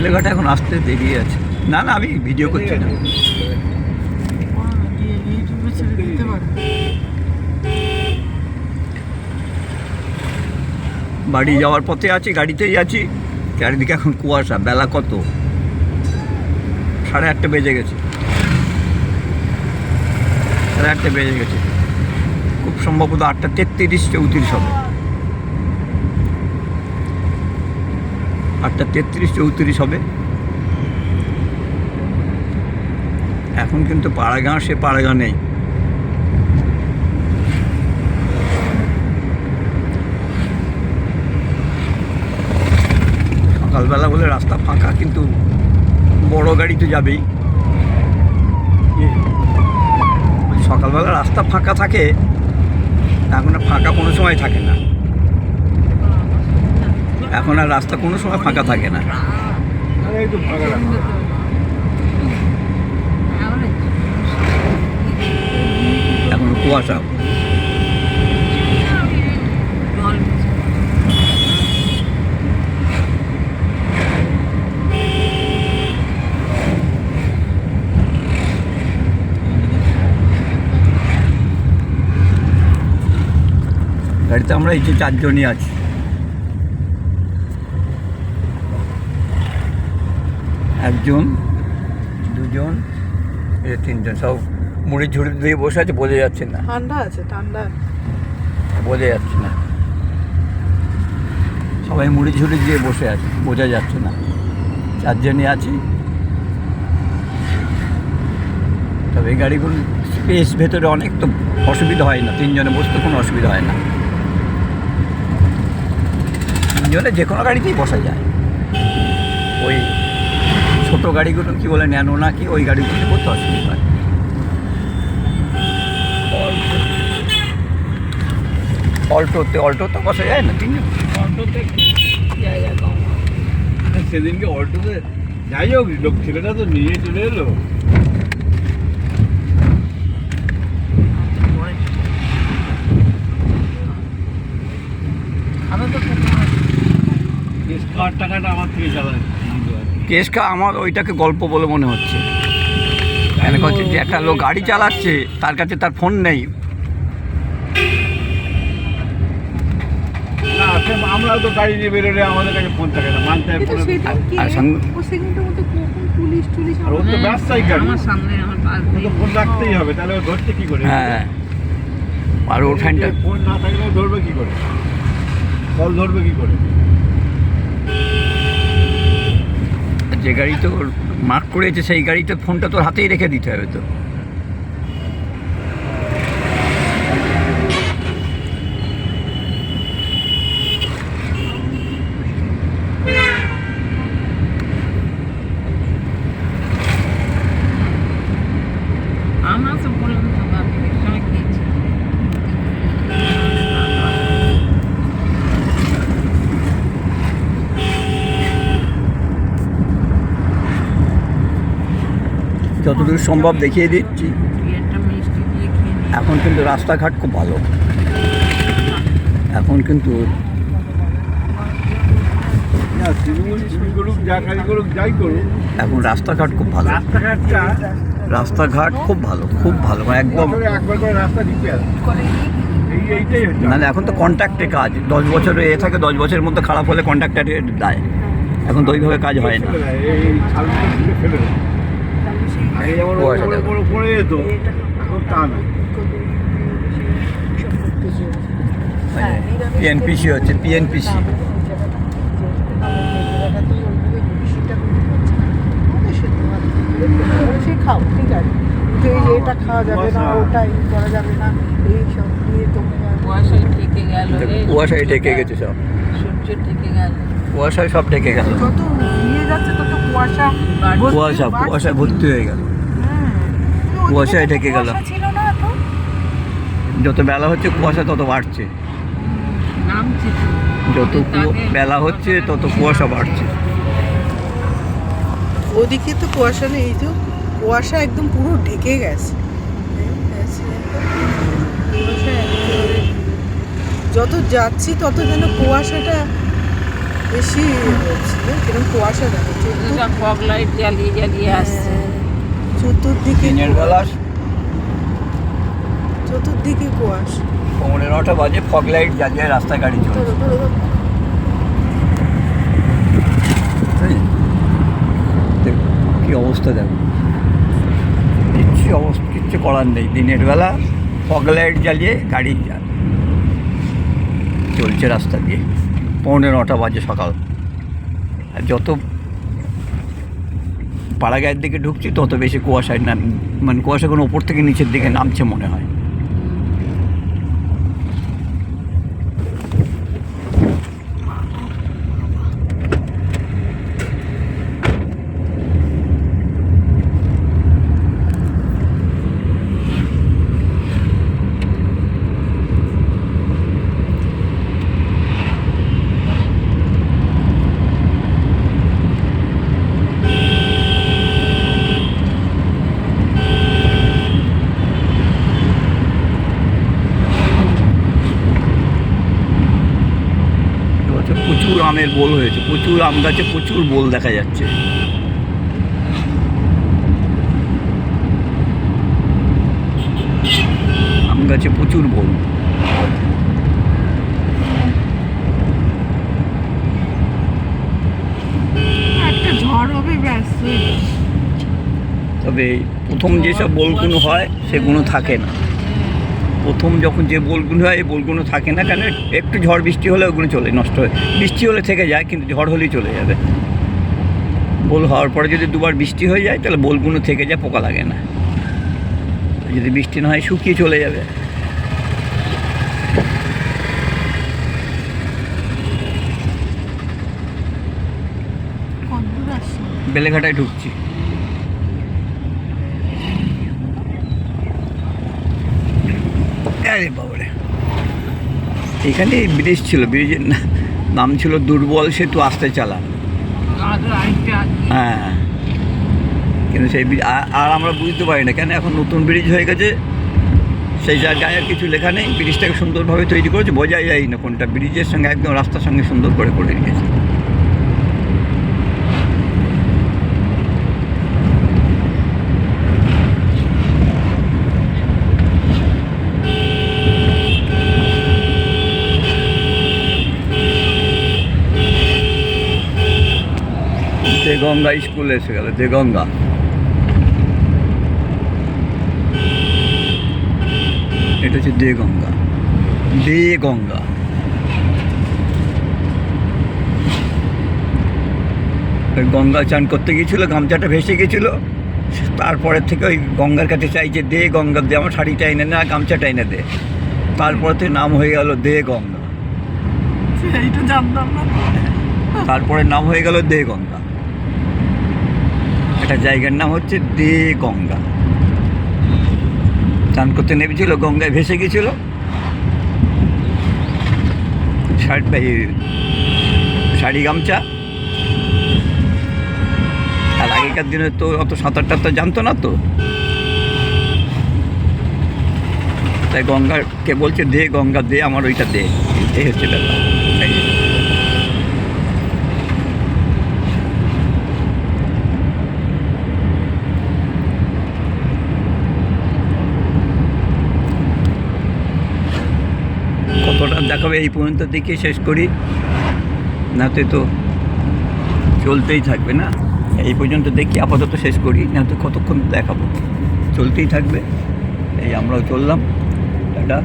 বেলেঘাটা এখন আসতে দেরি আছে। না না, আমি ভিডিও করছি না। বাড়ি যাওয়ার পথে আছি, গাড়িতেই আছি। চারিদিকে এখন কুয়াশা, বেলা কত? সাড়ে আটটা বেজে গেছে। সাড়ে আটটা বেজে গেছে। খুব সম্ভবত আটটা তেত্রিশ, চৌত্রিশ হবে। আটটা তেত্রিশ, চৌত্রিশ হবে। এখন কিন্তু পাড়াগাঁ, সে পাড়াগাঁ নেই। সকালবেলা বলে রাস্তা ফাঁকা, কিন্তু বড় গাড়ি তো যাবেই। সকালবেলা রাস্তা ফাঁকা থাকে, এখন ফাঁকা কোনো সময় থাকে না। এখন আর রাস্তা কোনো সময় ফাঁকা থাকে না। এখন কুয়াশা। গাড়িতে আমরা এই যে চারজনই আছি। একজন দুজন এই তিনজন সব মুড়ি ঝুড়ি দিয়ে বসে আছে বোঝা যাচ্ছে না। ঠান্ডা আছে ঠান্ডা। বোঝা যাচ্ছে না। সবাই মুড়ি ঝুড়ি দিয়ে বসে আছে বোঝা যাচ্ছে না। চারজনই আছি। তবে এই গাড়িগুলো স্পেস ভেতরে অনেক তো অসুবিধা হয় না তিনজনে বসতে কোনো অসুবিধা হয় না। তিনজনে যে কোনো গাড়িতেই বসা যায়। ওই ছোটো গাড়িগুলো কি বলে ন্যানো না কি ওই গাড়িগুলো করতে অসুবিধা হয় অল্টোতে অল্টোতে বসা যায় না তিনজন? অল্টোতে সেদিনকে অল্টোতে যাই হোক লোক ছেলেটা তো নিয়ে চলে এলো। টাকাটা আমার থেকে চালায় কেসকা আমার ওইটাকে গল্প বলে মনে হচ্ছে। কেন হচ্ছে যে একটা লোক গাড়ি চালাচ্ছে তার কাছে তার ফোন নেই। না সে আমরাও তো গাড়ি নিয়ে বেরোলে আমাদের কাছে ফোন থাকে না মানতে আর সঙ্গে- ও সেকেন্ডের মধ্যে কখন পুলিশ টুলিশ আর ও তো গাড়ি। আমার সামনে আমার পাশ ফোন রাখতেই হবে তাহলে ও কি করে? হ্যাঁ। আর ওখানটা ফোন না থাকলে ধরবে কি করে? কল ধরবে কি করে? যে গাড়ি তোর মার্ক করেছে সেই গাড়িতে ফোনটা তোর হাতেই রেখে দিতে হবে তো আমার তো বললাম তো আমি সময় খেয়েছি যতদূর সম্ভব দেখিয়ে দিচ্ছি। এখন কিন্তু রাস্তাঘাট খুব ভালো। এখন কিন্তু এখন রাস্তাঘাট খুব ভালো। রাস্তাঘাট খুব ভালো খুব ভালো মানে একদম নাহলে এখন তো কন্ট্রাক্টে কাজ, দশ বছরে এ থাকে, দশ বছরের মধ্যে খারাপ হলে কন্ট্রাক্টারের দেয়। এখন তো ওইভাবে কাজ হয় না। আগে যেমন পড়ে যেত এখন তা না। পিএনপিসি হচ্ছে পিএনপিসি সে খাও ঠিক আছে কিন্তু এই যে এটা খাওয়া যাবে না ওটা এই করা যাবে না এই সব নিয়ে তুমি কুয়াশায় ঢেকে গেল কুয়াশায় ঢেকে গেছে সব। সূর্য ঢেকে গেল। কুয়াশায় সব ঢেকে গেল। যত নিয়ে যাচ্ছে তত কুয়াশা কুয়াশা কুয়াশায় ভর্তি হয়ে গেল। হ্যাঁ। কুয়াশায় ঢেকে গেল। কুয়াশা যত বেলা হচ্ছে কুয়াশা তত বাড়ছে। যত বেলা হচ্ছে তত কুয়াশা বাড়ছে। ওদিকে তো কুয়াশা নেই এই যে কুয়াশা একদম পুরো ঢেকে গেছে। যত যাচ্ছি তত যেন কুয়াশাটা বেশি হচ্ছে কীরকম কুয়াশা দেখো ফগ লাইট জ্বালিয়ে জ্বালিয়ে আসছে। চতুর্দিকে দিনের বেলা চতুর্দিকে কুয়াশা। পৌনে নটা বাজে ফগ লাইট জ্বালিয়ে রাস্তায় গাড়ি চলছে। কি অবস্থা দেখো। কিচ্ছু অবস্থা কিচ্ছু করার নেই। দিনের বেলা ফগ লাইট জ্বালিয়ে গাড়ি চলছে রাস্তা দিয়ে। পৌনে নটা বাজে সকাল। আর যত পাড়াগাঁয়ের দিকে ঢুকছি, তত বেশি কুয়াশায় নাম মানে কুয়াশা কোনো ওপর থেকে নিচের দিকে নামছে মনে হয় এবছর প্রচুর আমের বোল হয়েছে। প্রচুর আম গাছে প্রচুর বোল দেখা যাচ্ছে। আম গাছে প্রচুর বোল। একটা ঝড় হবে তবে প্রথম যেসব বোলগুলো হয় সেগুলো থাকে না। প্রথম যখন যে বোলগুলো হয় এই বোলগুলো থাকে না কেন একটু ঝড় বৃষ্টি হলে ওগুলো চলে নষ্ট হয়। বৃষ্টি হলে থেকে যায় কিন্তু ঝড় হলেই চলে যাবে। বোল হওয়ার পরে যদি দুবার বৃষ্টি হয়ে যায় তাহলে বোলগুলো থেকে যায় পোকা লাগে না। যদি বৃষ্টি না হয় শুকিয়ে চলে যাবে। বেলেঘাটায় ঢুকছি। আরে বাবারে। এখানে ব্রিজ ছিল ব্রিজের নাম ছিল দুর্বল সেতু আসতে চালা। হ্যাঁ। কিন্তু সেই ব্রিজ আর- আমরা বুঝতে পারি না কেন এখন নতুন ব্রিজ হয়ে গেছে। সেই জায়গায় আর কিছু লেখা নেই, ব্রিজটাকে সুন্দরভাবে তৈরি করেছে, বোঝাই যায় না কোনটা। ব্রিজের সঙ্গে একদম রাস্তার সঙ্গে সুন্দর করে করে রেখেছে দেগঙ্গা স্কুল এসে গেল যে গঙ্গা। এটা হচ্ছে দেগঙ্গা দেগঙ্গা দে গঙ্গা। গঙ্গা চান করতে গিয়েছিল গামছাটা ভেসে গেছিল তারপরে থেকে ওই গঙ্গার কাছে চাইছে দে গঙ্গা দে আমার শাড়িটা এনে না গামছাটা এনে দে। তারপরে থেকে নাম হয়ে গেল দে গঙ্গা। এইটা জানতাম না। তারপরে নাম হয়ে গেল দে গঙ্গা। একটা জায়গার নাম হচ্ছে দে গঙ্গা। চান করতে নেমেছিল, গঙ্গায় ভেসে গেছিল। শার্ট শাড়ি গামছা। আর আগেকার দিনে তো অত সাঁতার টাতার জানতো না তো। তাই গঙ্গাকে বলছে দে গঙ্গা, দে আমার ওইটা দে। এই হচ্ছে ব্যাপার এই যে। কতটা দেখাবে এই পর্যন্ত দেখে শেষ করি। নাতে তো চলতেই থাকবে না। এই পর্যন্ত দেখি আপাতত শেষ করি, না তো কতক্ষণ দেখাবো। চলতেই থাকবে। এই আমরাও চললাম। টাটা।